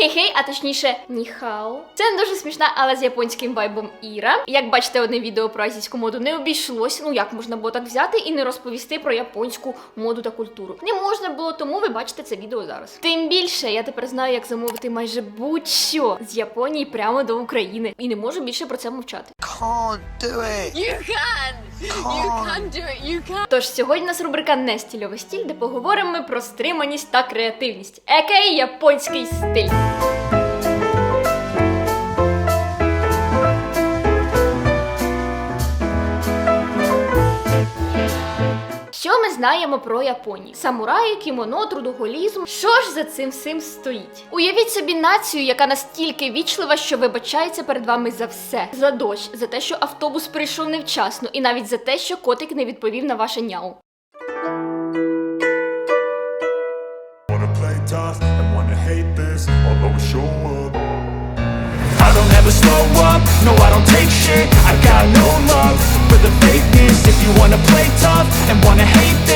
Хей-хей, а точніше ніхао. Це не дуже смішна, але з японським вайбом Іра. Як бачите, одне відео про азійську моду не обійшлось. Ну як можна було так взяти і не розповісти про японську моду та культуру? Не можна було, тому ви бачите це відео зараз. Тим більше я тепер знаю, як замовити майже будь-що з Японії прямо до України, і не можу більше про це мовчати. Can't do it. You can! You can do it, you can! Тож сьогодні у нас рубрика не стільовий стіль, де поговоримо ми про стриманість та креативність, екей японський стиль. Знаємо про Японію? Самураї, кімоно, трудоголізм. Що ж за цим всім стоїть? Уявіть собі націю, яка настільки вічлива, що вибачається перед вами за все: за дощ, за те, що автобус прийшов невчасно, і навіть за те, що котик не відповів на ваше няу. I don't ever slow up, no wanna play tough and wanna hate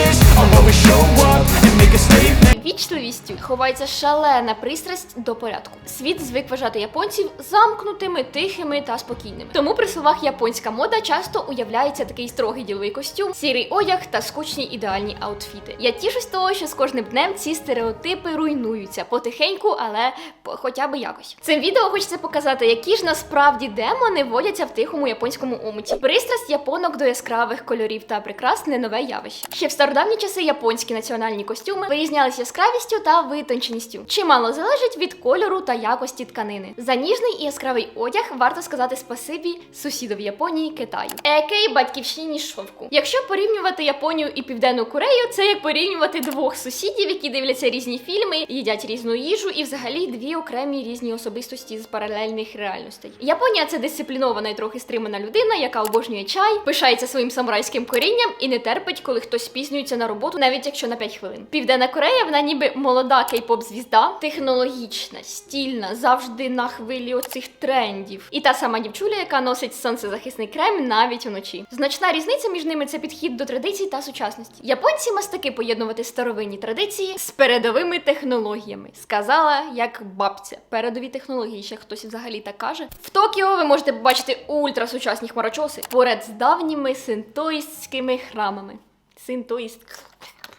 Вічливістю ховається шалена пристрасть до порядку. Світ звик вважати японців замкнутими, тихими та спокійними. Тому при словах японська мода часто уявляється такий строгий діловий костюм, сірий одяг та скучні ідеальні аутфіти. Я тішусь того, що з кожним днем ці стереотипи руйнуються потихеньку, але хоча б якось. Цим відео хочеться показати, які ж насправді демони водяться в тихому японському омуті. Пристрасть японок до яскравих кольорів та прикрас не нове явище. Ще в стародавні часи японські національні костюми вирізнялися яскравістю та витонченістю. Чимало залежить від кольору та якості тканини. За ніжний і яскравий одяг варто сказати спасибі сусідові Японії Китаю, екей батьківщині шовку. Якщо порівнювати Японію і Південну Корею, це як порівнювати двох сусідів, які дивляться різні фільми, їдять різну їжу і взагалі дві окремі різні особистості з паралельних реальностей. Японія це дисциплінована і трохи стримана людина, яка обожнює чай, пишається своїм самурайським корінням і не терпить, коли хтось спізнюється на роботу, навіть якщо на 5 хвилин. Південна Корея, вона ніби молода кей-поп звізда, технологічна, стільна, завжди на хвилі оцих трендів. І та сама дівчуля, яка носить сонцезахисний крем навіть уночі. Значна різниця між ними це підхід до традицій та сучасності. Японці мастаки поєднувати старовинні традиції з передовими технологіями. Сказала як бабця. Передові технології ще хтось взагалі так каже. В Токіо ви можете побачити ультрасучасні хмарочоси поряд з давніми синтоїстськими храмами. Синтоїст.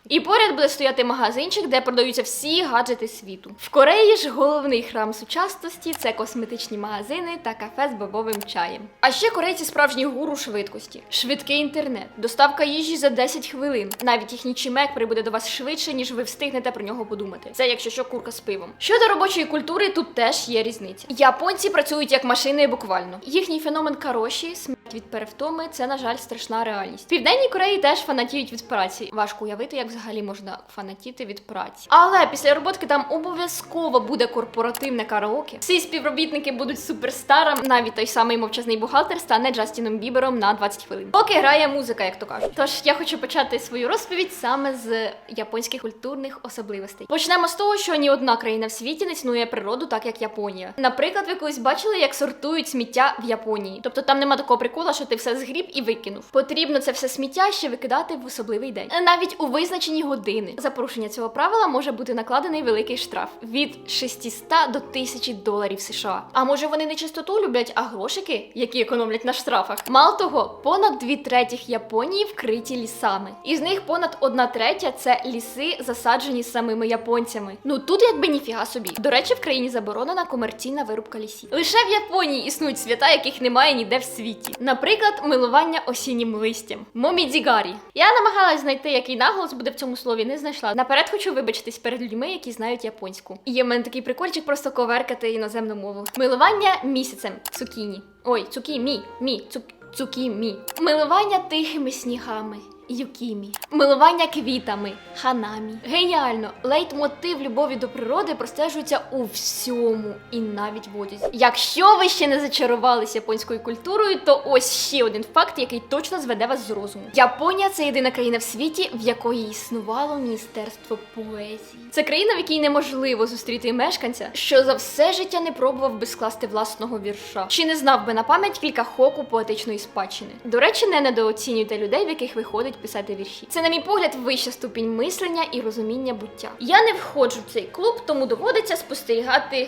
І поряд буде стояти магазинчик, де продаються всі гаджети світу. В Кореї ж головний храм сучасності це косметичні магазини та кафе з бобовим чаєм. А ще корейці справжні гуру швидкості, швидкий інтернет, доставка їжі за 10 хвилин. Навіть їхній чимек прибуде до вас швидше, ніж ви встигнете про нього подумати. Це якщо що курка з пивом. Щодо робочої культури, тут теж є різниця. Японці працюють як машини буквально. Їхній феномен кароші, від перевтоми, це на жаль страшна реальність. В південній Кореї теж фанатіють від праці. Важко уявити, як взагалі можна фанатіти від праці. Але після роботки там обов'язково буде корпоративне караоке. Всі співробітники будуть суперстаром. Навіть той самий мовчазний бухгалтер стане Джастіном Бібером на 20 хвилин. Поки грає музика, як то кажуть. Тож я хочу почати свою розповідь саме з японських культурних особливостей. Почнемо з того, що ні одна країна в світі не цінує природу так, як Японія. Наприклад, ви колись бачили, як сортують сміття в Японії. Тобто там нема такого прикола, що ти все згріб і викинув. Потрібно це все сміття ще викидати в особливий день. Навіть у визначені години. За порушення цього правила може бути накладений великий штраф від 600 до 1000 доларів США. А може вони не чистоту люблять, а грошики, які економлять на штрафах. Мало того, понад дві третіх Японії вкриті лісами. Із них понад одна третя це ліси, засаджені самими японцями. Ну тут якби ніфіга собі. До речі, в країні заборонена комерційна вирубка лісів. Лише в Японії існують свята, яких немає ніде в світі. Наприклад, милування осіннім листям. Момідзігарі. Я намагалась знайти, який наголос буде в цьому слові, не знайшла. Наперед хочу вибачитись перед людьми, які знають японську. І є в мене такий прикольчик просто коверкати іноземну мову. Милування місяцем. Цукіні. Ой, цукімі. Мі. Цук... Цукімі. Милування тихими снігами. Юкімі. Милування квітами. Ханамі. Геніально! Лейтмотив любові до природи простежується у всьому і навіть в одязі. Якщо ви ще не зачарувалися японською культурою, то ось ще один факт, який точно зведе вас з розуму. Японія це єдина країна в світі, в якої існувало міністерство поезії. Це країна, в якій неможливо зустріти мешканця, що за все життя не пробував би скласти власного вірша, чи не знав би на пам'ять кілька хоку поетичної спадщини. До речі, не недооцінюйте людей, в яких виходить писати вірші. Це, на мій погляд, вища ступінь мислення і розуміння буття. Я не входжу в цей клуб, тому доводиться спостерігати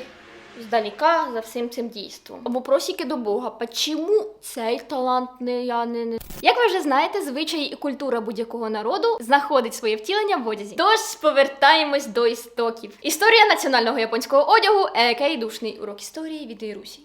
здаліка за всім цим дійством. Або просіки до Бога. Почому цей талант не я не, не як ви вже знаєте, звичаї і культура будь-якого народу знаходить своє втілення в одязі. Тож повертаємось до істоків. Історія національного японського одягу, екей душний урок історії від Ірусі.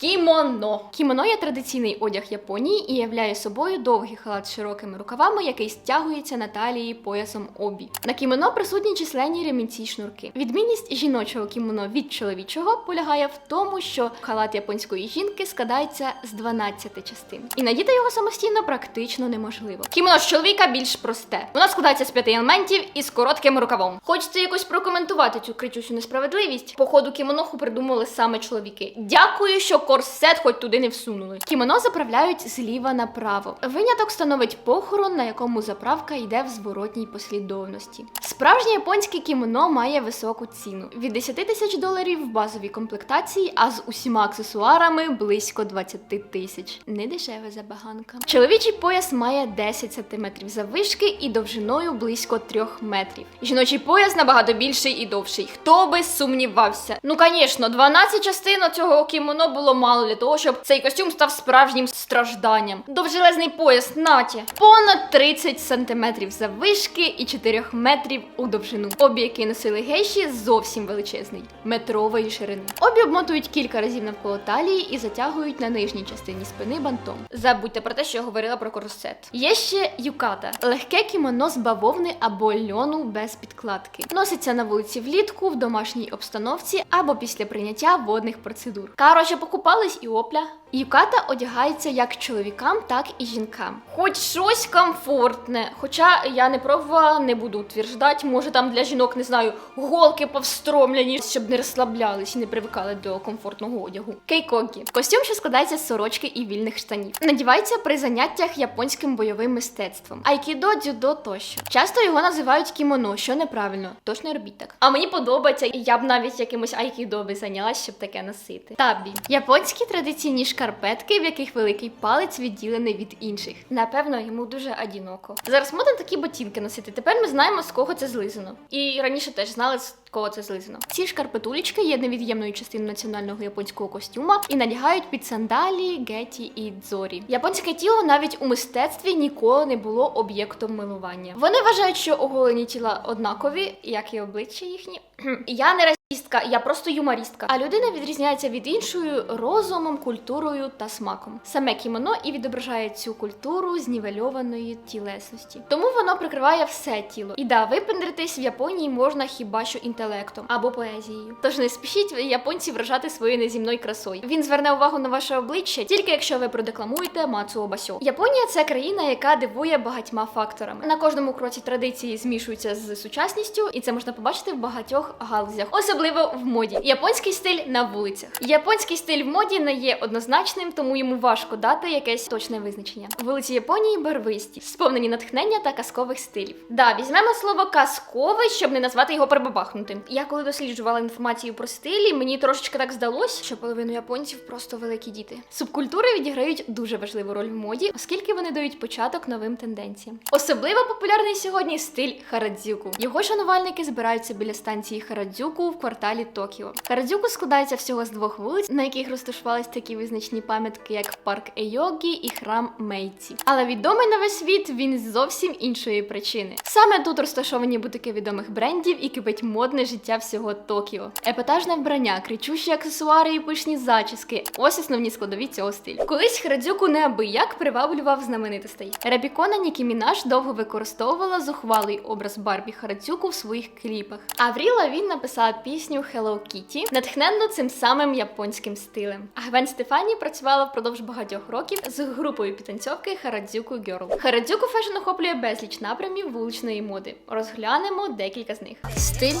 Кімоно. Кімоно є традиційний одяг Японії і являє собою довгий халат з широкими рукавами, який стягується на талії поясом обі. На кімоно присутні численні ремінці шнурки. Відмінність жіночого кімоно від чоловічого полягає в тому, що халат японської жінки складається з 12 частин, і надіти його самостійно практично неможливо. Кімоно з чоловіка більш просте. Воно складається з п'яти елементів і з коротким рукавом. Хочете якось прокоментувати цю кричущу несправедливість? Походу кімоноху придумали саме чоловіки. Дякую, що корсет хоч туди не всунули. Кімоно заправляють зліва направо. Виняток становить похорон, на якому заправка йде в зворотній послідовності. Справжнє японське кімоно має високу ціну від 10 тисяч доларів в базовій комплектації, а з усіма аксесуарами близько 20 тисяч. Не дешева забаганка. Чоловічий пояс має 10 см заввишки і довжиною близько 3 метрів. Жіночий пояс набагато більший і довший. Хто би сумнівався? Ну, звісно, 12 частин цього кімоно було мало для того, щоб цей костюм став справжнім стражданням. Довжелезний пояс наті понад 30 сантиметрів заввишки і 4 метрів у довжину. Обі, які носили гейші, зовсім величезний, метрової ширини. Обі обмотують кілька разів навколо талії і затягують на нижній частині спини бантом. Забудьте про те, що я говорила про корсет. Є ще юката легке кімоно з бавовни або льону без підкладки. Носиться на вулиці влітку в домашній обстановці або після прийняття водних процедур. Короче, покупались і опля. Юката одягається як чоловікам, так і жінкам. Хоч щось комфортне. Хоча я не пробувала, не буду утверждати, може там для жінок не знаю, голки повстромлені, щоб не розслаблялись і не привикали до комфортного одягу. Кейкокі костюм, що складається з сорочки і вільних штанів. Надівається при заняттях японським бойовим мистецтвом, айкідо, дзюдо тощо. Часто його називають кімоно, що неправильно, тож не робіть так. А мені подобається, я б навіть якимось айкідо би зайнялась, щоб таке носити. Табі японські традиційні шкарпетки, в яких великий палець відділений від інших. Напевно, йому дуже одіноко. Зараз модно такі ботинки носити. Тепер ми знаємо, з кого це злизано. І раніше теж знали, кого це злизано. Ці шкарпетулечки є невід'ємною частиною національного японського костюма і надягають під сандалі, геті і дзорі. Японське тіло навіть у мистецтві ніколи не було об'єктом милування. Вони вважають, що оголені тіла однакові, як і обличчя їхні. Я не расістка, я просто юмористка. А людина відрізняється від іншої розумом, культурою та смаком. Саме кімоно і відображає цю культуру знівельованої тілесності. Тому воно прикриває все тіло. І да, випендритись в Японії можна хіба що інтелектом або поезією. Тож не спішіть японці вражати своєю неземною красою. Він зверне увагу на ваше обличчя тільки якщо ви продекламуєте Мацуо Басьо. Японія це країна, яка дивує багатьма факторами. На кожному кроці традиції змішуються з сучасністю, і це можна побачити в багатьох галузях, особливо в моді. Японський стиль на вулицях. Японський стиль в моді не є однозначним, тому йому важко дати якесь точне визначення. Вулиці Японії барвисті, сповнені натхнення та казкових стилів. Да, візьмемо слово казковий, щоб не назвати його перебабахнутим. Я коли досліджувала інформацію про стилі, мені трошечки так здалось, що половину японців просто великі діти. Субкультури відіграють дуже важливу роль в моді, оскільки вони дають початок новим тенденціям. Особливо популярний сьогодні стиль харадзюку. Його шанувальники збираються біля станції Харадзюку в кварталі Токіо. Харадзюку складається всього з двох вулиць, на яких розташувались такі визначні пам'ятки, як парк Ейогі і храм Мейці. Але відомий на весь світ він з зовсім іншої причини. Саме тут розташовані бутики відомих брендів і кипить модне життя всього Токіо. Епатажне вбрання, кричущі аксесуари і пишні зачіски. Ось основні складові цього стилю. Колись Харадзюку неабияк приваблював знаменитостей. Рабікона Нікі Мінаш довго використовувала зухвалий образ Барбі Харадзюку в своїх кліпах. Авріл Лавін написала пісню Hello Kitty, натхненну цим самим японським стилем. А Гвен Стефані працювала впродовж багатьох років з групою підтанцьовки Харадзюку Girl. Харадзюку фешн охоплює безліч напрямів вуличної моди. Розглянемо декілька з них. Стиль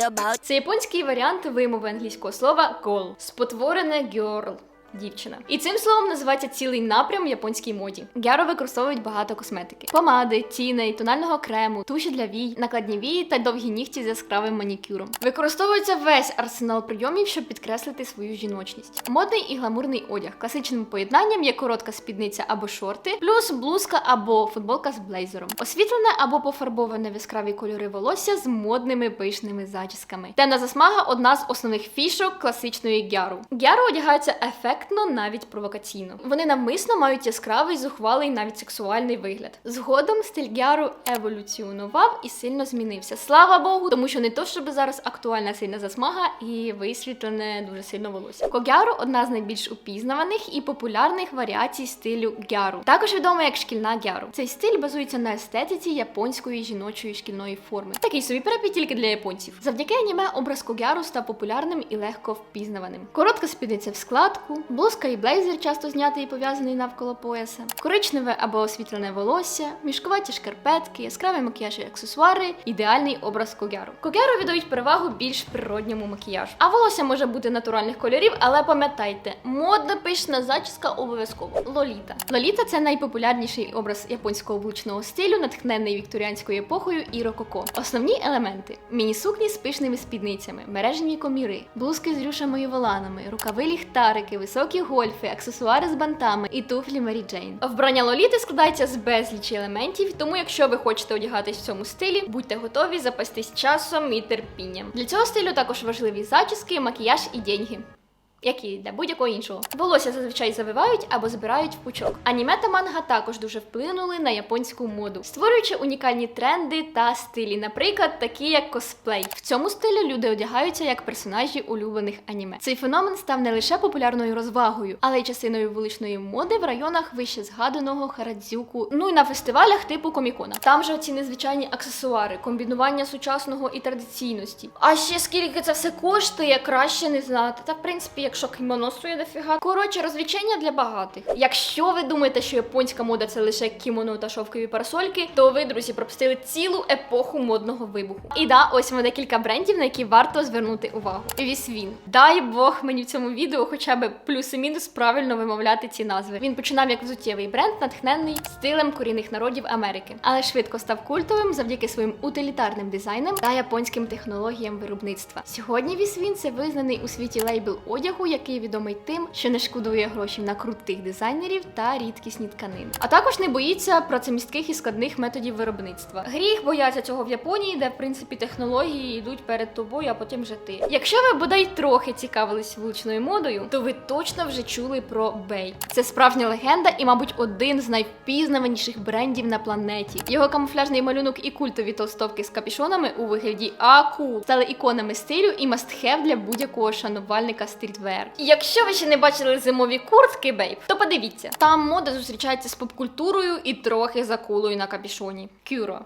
about Це японський варіант вимови англійського слова girl, спотворене girl. Дівчина. І цим словом називається цілий напрям японській моді. Гяро використовують багато косметики: помади, тіней, тонального крему, туші для вій, накладні вії та довгі нігті з яскравим манікюром. Використовується весь арсенал прийомів, щоб підкреслити свою жіночність. Модний і гламурний одяг. Класичним поєднанням є коротка спідниця або шорти, плюс блузка або футболка з блейзером. Освітлене або пофарбоване в яскраві кольори волосся з модними пишними зачісками. Темна засмага одна з основних фішок класичної гяру. Гяру одягаються ефектно, навіть провокаційно. Вони навмисно мають яскравий, зухвалий, навіть сексуальний вигляд. Згодом стиль гяру еволюціонував і сильно змінився. Слава Богу, тому що не то, щоб зараз актуальна сильна засмага і висвітлене дуже сильно волосся. Когяру одна з найбільш упізнаваних і популярних варіацій стилю гяру. Також відома як шкільна гяру. Цей стиль базується на естетиці японської жіночої шкільної форми. Такий собі перепій тільки для японців. Завдяки аніме образ когяру став популярним і легко впізнаваним. Коротка спідниця в складку, блузка і блейзер часто знятий і пов'язаний навколо пояса, коричневе або освітлене волосся, мішкуваті шкарпетки, яскравий макіяж і аксесуари, ідеальний образ когяру. Когяру віддають перевагу більш природньому макіяжу. А волосся може бути натуральних кольорів, але пам'ятайте, модна пишна зачіска обов'язково. Лоліта. Лоліта це найпопулярніший образ японського вуличного стилю, натхнений вікторіанською епохою і рококо. Основні елементи: міні-сукні з пишними спідницями, мережені коміри, блузки з рюшами і воланами, рукави ліхтарики, високі гольфи, аксесуари з бантами і туфлі Мері Джейн. Вбрання лоліти складається з безлічі елементів, тому якщо ви хочете одягатись в цьому стилі, будьте готові запастись часом і терпінням. Для цього стилю також важливі зачіски, макіяж і деньги. Як і для будь-якого іншого. Волосся зазвичай завивають або збирають в пучок. Аніме та манга також дуже вплинули на японську моду, створюючи унікальні тренди та стилі, наприклад, такі як косплей. В цьому стилі люди одягаються як персонажі улюблених аніме. Цей феномен став не лише популярною розвагою, але й частиною вуличної моди в районах вище згаданого Харадзюку, ну і на фестивалях типу Комікона. Там же ці незвичайні аксесуари, комбінування сучасного і традиційності. А ще скільки це все коштує, краще не знати. Та в принципі, якщо кімоно стоїть дофіга. Коротше, розвлечення для багатих. Якщо ви думаєте, що японська мода це лише кімоно та шовкові парасольки, то ви, друзі, пропустили цілу епоху модного вибуху. І да, ось вам декілька брендів, на які варто звернути увагу. Вісвін. Дай Бог мені в цьому відео хоча б плюс-мінус правильно вимовляти ці назви. Він починав як взуттєвий бренд, натхнений стилем корінних народів Америки, але швидко став культовим завдяки своїм утилітарним дизайнам та японським технологіям виробництва. Сьогодні Вісвін це визнаний у світі лейбл одягу, який відомий тим, що не шкодує грошей на крутих дизайнерів та рідкісні тканини. А також не боїться працемістких і складних методів виробництва. Гріх бояться цього в Японії, де в принципі технології йдуть перед тобою, а потім вже ти. Якщо ви бодай трохи цікавились вуличною модою, то ви точно вже чули про Бей. Це справжня легенда і, мабуть, один з найвпізнаваніших брендів на планеті. Його камуфляжний малюнок і культові толстовки з капішонами у вигляді акул стали іконами стилю і мастхев для будь-якого шанувальника І якщо ви ще не бачили зимові куртки, бейб, то подивіться, там мода зустрічається з попкультурою і трохи за кулою на капішоні. Кюро.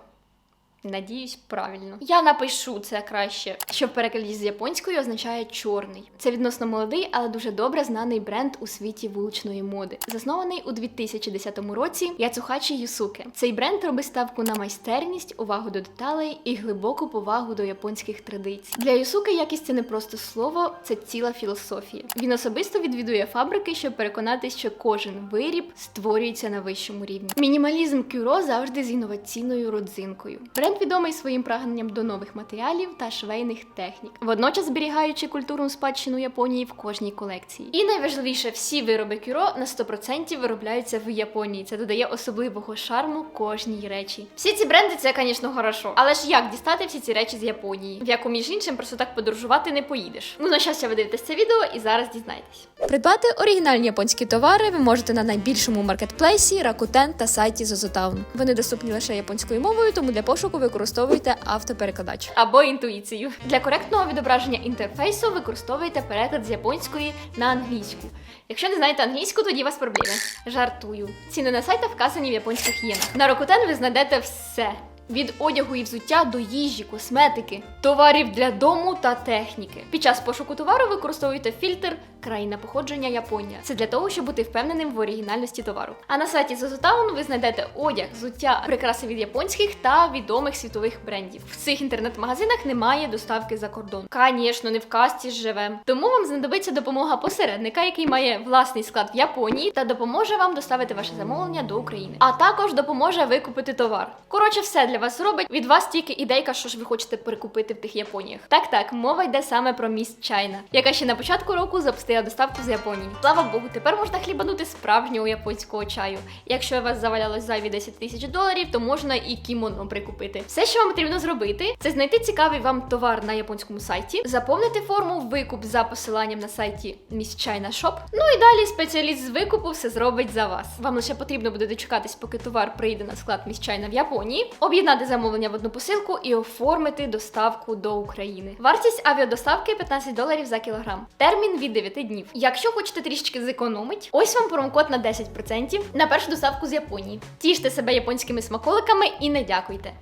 Надіюсь, правильно. Я напишу це краще, що в перекладі з японської означає чорний. Це відносно молодий, але дуже добре знаний бренд у світі вуличної моди, заснований у 2010 році Яцухачі Юсуке. Цей бренд робить ставку на майстерність, увагу до деталей і глибоку повагу до японських традицій. Для Юсуке якість це не просто слово, це ціла філософія. Він особисто відвідує фабрики, щоб переконатись, що кожен виріб створюється на вищому рівні. Мінімалізм кюро завжди з інноваційною родзинкою. Бренд відомий своїм прагненням до нових матеріалів та швейних технік, водночас зберігаючи культурну спадщину Японії в кожній колекції. І найважливіше, всі вироби кюро на 100% виробляються в Японії. Це додає особливого шарму кожній речі. Всі ці бренди це, звісно, хорошо. Але ж як дістати всі ці речі з Японії, в яку між іншим просто так подорожувати не поїдеш. Ну на щастя, ви дивитесь це відео і зараз дізнаєтесь. Придбати оригінальні японські товари ви можете на найбільшому маркетплейсі Rakuten та сайті ZOZOTOWN. Вони доступні лише японською мовою, тому для пошуку використовуйте автоперекладач або інтуїцію. Для коректного відображення інтерфейсу використовуйте переклад з японської на англійську. Якщо не знаєте англійську, тоді у вас проблеми. Жартую. Ціни на сайтах вказані в японських єнах. На Rakuten ви знайдете все. Від одягу і взуття до їжі, косметики, товарів для дому та техніки. Під час пошуку товару використовуйте фільтр країна походження Японія. Це для того, щоб бути впевненим в оригінальності товару. А на сайті Zozatown ви знайдете одяг, взуття, прикраси від японських та відомих світових брендів. В цих інтернет-магазинах немає доставки за кордон. Звісно, не в касті живем. Тому вам знадобиться допомога посередника, який має власний склад в Японії та допоможе вам доставити ваше замовлення до України. А також допоможе викупити товар. Коротше, все для вас зробить. Від вас тільки ідейка, що ж ви хочете перекупити в тих Японіях. Так, так, мова йде саме про міст Чайна, яка ще на початку року запустила доставку з Японії. Слава Богу, тепер можна хлібанути справжнього японського чаю. Якщо у вас завалялось зайві 10 тисяч доларів, то можна і кімоно прикупити. Все, що вам потрібно зробити, це знайти цікавий вам товар на японському сайті, заповнити форму викуп за посиланням на сайті Miss China Shop. Ну і далі спеціаліст з викупу все зробить за вас. Вам лише потрібно буде дочекатись, поки товар прийде на склад Miss China в Японії, об'єднати замовлення в одну посилку і оформити доставку до України. Вартість авіадоставки 15 доларів за кілограм. Термін від 9 днів. Якщо хочете трішки зекономити, ось вам промокод на 10% на першу доставку з Японії. Тіште себе японськими смаколиками і не дякуйте.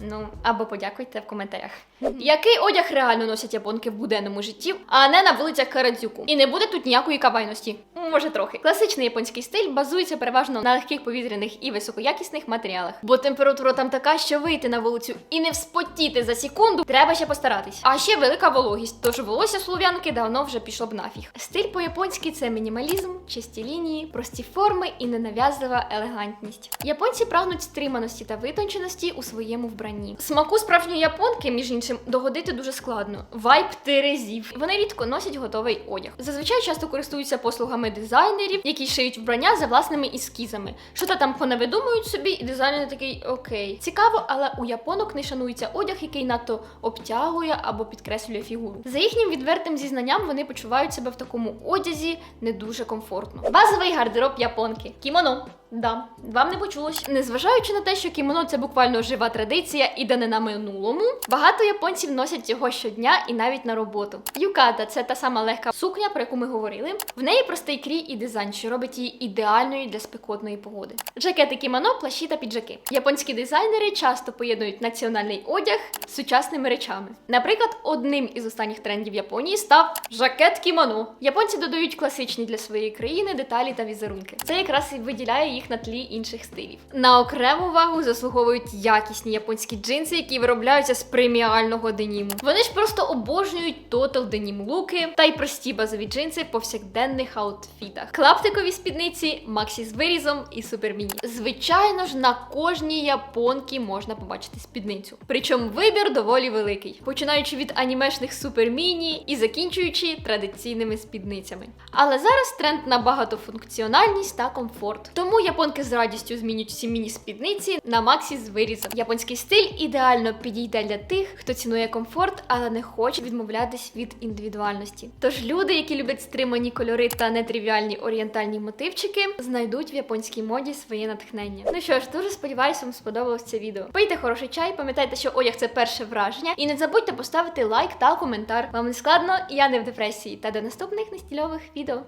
Ну, або подякуйте в коментарях. Який одяг реально носять японки в буденному житті, а не на вулицях Карадзюку? І не буде тут ніякої кабайності. Може трохи. Класичний японський стиль базується переважно на легких повітряних і високоякісних матеріалах. Бо температура там така, що вийти на вулицю і не вспотіти за секунду, треба ще постаратись. А ще велика вологість, тож волосся слов'янки давно вже пішло б нафіг. Стиль по-японськи це мінімалізм, чисті лінії, прості форми і ненав'язлива елегантність. Японці прагнуть стриманості та витонченості у своєму вбранні. Смаку справжньої японки, між іншим, догодити дуже складно. Вайб терезів. Вони рідко носять готовий одяг. Зазвичай часто користуються послугами дизайнерів, які шиють вбрання за власними ескізами. Що то там понавидумують собі, і дизайнер такий окей. Цікаво, але у японок не шанується одяг, який надто обтягує або підкреслює фігуру. За їхнім відвертим зізнанням вони почувають себе в такому одязі не дуже комфортно. Базовий гардероб японки. Кімоно. Да, вам не почулось. Незважаючи на те, що кімоно це буквально жива традиція і данина минулому, багато японців носять його щодня і навіть на роботу. Юката це та сама легка сукня, про яку ми говорили. В неї простий крій і дизайн, що робить її ідеальною для спекотної погоди. Жакети кімоно, плащі та піджаки. Японські дизайнери часто поєднують національний одяг з сучасними речами. Наприклад, одним із останніх трендів Японії став жакет кімоно. Японці додають класичні для своєї країни деталі та візерунки. Це якраз і виділяє їх на тлі інших стилів. На окрему увагу заслуговують якісні японські джинси, які виробляються з преміального деніму. Вони ж просто обожнюють тотал денім луки та й прості базові джинси в повсякденних аутфітах. Клаптикові спідниці, максі з вирізом і суперміні. Звичайно ж, на кожній японці можна побачити спідницю. Причому вибір доволі великий, починаючи від анімешних суперміні і закінчуючи традиційними спідницями. Але зараз тренд на багатофункціональність та комфорт. Тому японки з радістю змінюють всі міні-спідниці на максі з вирізом. Японський стиль ідеально підійде для тих, хто цінує комфорт, але не хоче відмовлятись від індивідуальності. Тож люди, які люблять стримані кольори та нетривіальні орієнтальні мотивчики, знайдуть в японській моді своє натхнення. Ну що ж, дуже сподіваюся, вам сподобалось це відео. Пийте хороший чай, пам'ятайте, що одяг це перше враження, і не забудьте поставити лайк та коментар. Вам не складно, і я не в депресії. Та до наступних нестільових відео.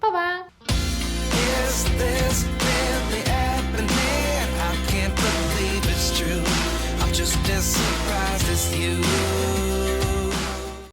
Па-па! Just as surprised as you.